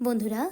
বন্ধুরা,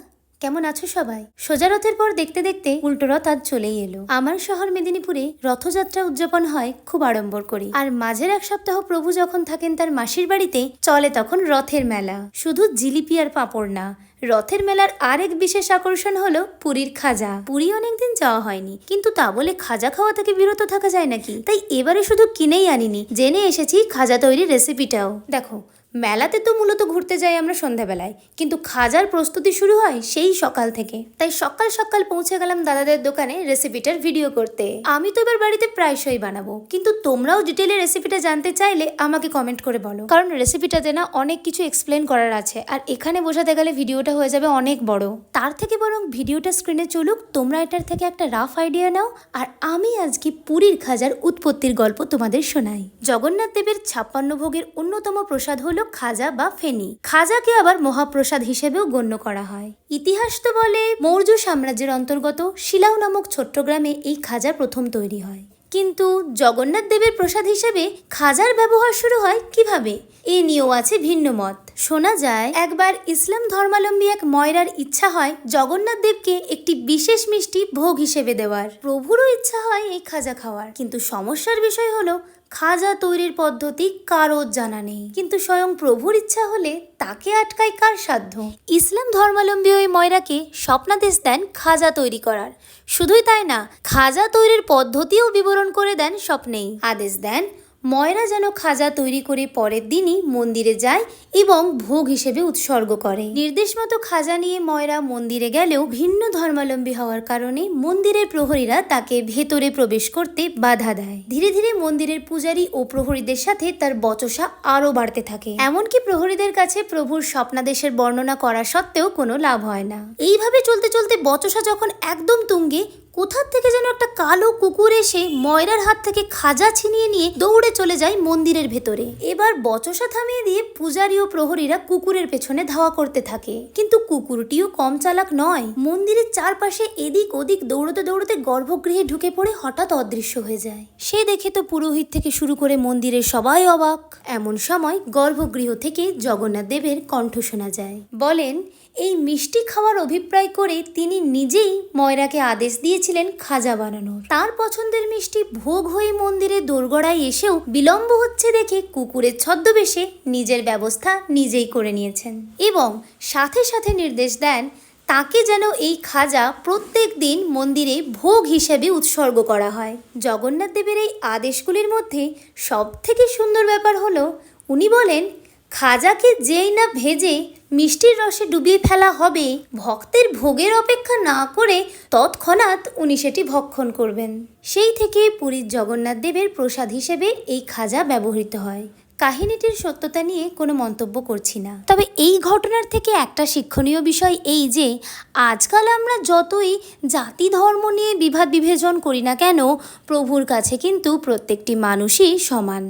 কেমন আছো সবাই? সোজা রথের পর দেখতে দেখতে উল্টো রথ আজ চলেই এলো। আমার শহর মেদিনীপুরে রথযাত্রা উদযাপন হয় খুব আড়ম্বর করে। আর মাঝের এক সপ্তাহ প্রভু যখন থাকেন তার মাসির বাড়িতে, চলে তখন রথের মেলা। শুধু জিলিপি আর পাঁপড় না, রথের মেলার আরেক বিশেষ আকর্ষণ হলো পুরীর খাজা। পুরী অনেকদিন যাওয়া হয়নি, কিন্তু তা বলে খাজা খাওয়া থেকে বিরত থাকা যায় নাকি? তাই এবারে শুধু কিনেই আনিনি, জেনে এসেছি খাজা তৈরির রেসিপিটাও দেখো মেলাতে তো মূলত ঘুরতে যাই আমরা সন্ধ্যাবেলায়, কিন্তু খাজার প্রস্তুতি শুরু হয় সেই সকাল থেকে। তাই সকাল সকাল পৌঁছে গেলাম দাদাদের দোকানে রেসিপিটার ভিডিও করতে। আমি তো এবার বাড়িতে প্রায়শই বানাবো, কিন্তু তোমরাও ডিটেলে রেসিপিটা জানতে চাইলে আমাকে কমেন্ট করে বলো। কারণ রেসিপিটাতে না অনেক কিছু এক্সপ্লেন করার আছে, আর এখানে বোঝাতে গেলে ভিডিওটা হয়ে যাবে অনেক বড়। তার থেকে বরং ভিডিওটা স্ক্রিনে চলুক, তোমরা এটার থেকে একটা রাফ আইডিয়া নাও, আর আমি আজকে পুরীর খাজার উৎপত্তির গল্প তোমাদের শোনাই। জগন্নাথ দেবের ছাপ্পান্ন ভোগের অন্যতম প্রসাদ হলো খাজা বা ফেনি। খাজাকে আবার মহাপ্রসাদ হিসেবেও গণ্য করা হয়। ইতিহাস তো বলে, মৌর্য সাম্রাজ্যের অন্তর্গত শিলাউ নামক ছোট্ট গ্রামে এই খাজা প্রথম তৈরি হয়। কিন্তু জগন্নাথ দেবের প্রসাদ হিসেবে খাজার ব্যবহার শুরু হয় কীভাবে? এ নিয়েও আছে ভিন্ন মত। শোনা যায়, একবার ইসলাম ধর্মাবলম্বী এক ময়রার ইচ্ছা হয় জগন্নাথ দেবকে একটি বিশেষ মিষ্টি ভোগ হিসেবে দেওয়ার। প্রভুরও ইচ্ছা হয় এই খাজা খাওয়ার। কিন্তু সমস্যার বিষয় হলো, খাজা তৈরির পদ্ধতি কারও জানা নেই। কিন্তু স্বয়ং প্রভুর ইচ্ছা হলে তাকে আটকায় কার সাধ্য? ইসলাম ধর্মালম্বী ওই ময়রাকে স্বপ্নাদেশ দেন খাজা তৈরি করার। শুধুই তাই না, খাজা তৈরির পদ্ধতিও বিবরণ করে দেন স্বপ্নেই। আদেশ দেন ময়রা যেন খাজা তৈরি করে পরের দিনই মন্দিরে যায় এবং ভোগ হিসেবে উৎসর্গ করে। নির্দেশ মতো খাজা নিয়ে ময়রা মন্দিরে গেলেও ভিন্ন ধর্মাবলম্বী হওয়ার কারণে মন্দিরের প্রহরীরা তাকে ভেতরে প্রবেশ করতে বাধা দেয়। ধীরে ধীরে মন্দিরের পূজারী ও প্রহরীদের সাথে তার বচসা আরও বাড়তে থাকে। এমনকি প্রহরীদের কাছে প্রভুর স্বপ্নাদেশের বর্ণনা করা সত্ত্বেও কোনো লাভ হয় না। এইভাবে চলতে চলতে বচসা যখন একদম তুঙ্গে কোথার থেকে যেন একটা কালো কুকুর এসে ময়রার হাত থেকে খাজা ছিনিয়ে নিয়ে দৌড়ে চলে যায় মন্দিরের ভেতরে। এবার বচসা থামিয়ে দিয়ে পূজারী ও প্রহরীরা কুকুরের পেছনে ধাওয়া করতে থাকে। কিন্তু কুকুরটিও কম চালাক নয়। মন্দিরের চারপাশে এদিক ওদিক দৌড়তে দৌড়তে গর্ভগৃহে ঢুকে পড়ে হঠাৎ অদৃশ্য হয়ে যায়। সে দেখে তো পুরোহিত থেকে শুরু করে মন্দিরের সবাই অবাক। এমন সময় গর্ভগৃহ থেকে জগন্নাথ দেবের কণ্ঠ শোনা যায়। বলেন, এই মিষ্টি খাওয়ার অভিপ্রায় করে তিনি নিজেই ময়রাকে আদেশ দিয়েছিলেন খাজা বানানোর তার পছন্দের মিষ্টি ভোগ হয়ে মন্দিরে দোরগড়ায় এসেও বিলম্ব হচ্ছে দেখে কুকুরের ছদ্মবেশে নিজের ব্যবস্থা নিজেই করে নিয়েছেন এবং সাথে সাথে নির্দেশ দেন তাকে যেন এই খাজা প্রত্যেক দিন মন্দিরে ভোগ হিসেবে উৎসর্গ করা হয়। জগন্নাথ দেবের এই আদেশগুলির মধ্যে সব থেকে সুন্দর ব্যাপার হলো, উনি বলেন খাজাকে যেই না ভেজে মিষ্টির রসে ডুবিয়ে ফেলা হবে, ভক্তের ভোগের অপেক্ষা না করে তৎক্ষণাৎ উনি সেটি ভক্ষণ করবেন। সেই থেকে পুরীর জগন্নাথ দেবের প্রসাদ হিসেবে এই খাজা ব্যবহৃত হয়। কাহিনীটির সত্যতা নিয়ে কোনো মন্তব্য করছি না। তবে এই ঘটনার থেকে একটা শিক্ষণীয় বিষয় এই যে, আজকাল আমরা যতই জাতি ধর্ম নিয়ে বিভাদ বিভেজন করি না কেন, প্রভুর কাছে কিন্তু প্রত্যেকটি মানুষই সমান।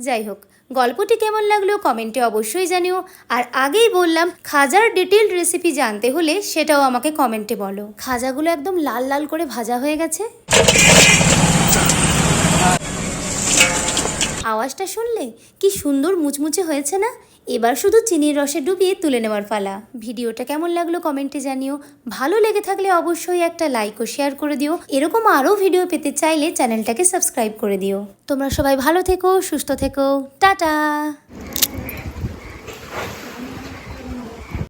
যাই হোক গল্পটি কেমন লাগল কমেন্টে অবশ্যই জানিও। আর আগেই বললাম, খাজার ডিটেলড রেসিপি জানতে হলে সেটাও আমাকে কমেন্টে বলো। খাজাগুলো একদম লাল লাল করে ভাজা হয়ে গেছে। আওয়াজটা শুনলে কি সুন্দর মুচমুচে হয়েছে না? এবার শুধু চিনির রসে ডুবিয়ে তুলে নেওয়ার পালা। ভিডিওটা কেমন লাগল কমেন্টে জানিও। ভালো লেগে থাকলে অবশ্যই একটা লাইক ও শেয়ার করে দিও। এরকম আরও ভিডিও পেতে চাইলে চ্যানেলটাকে সাবস্ক্রাইব করে দিও। তোমরা সবাই ভালো থেকো, সুস্থ থেকো। টাটা!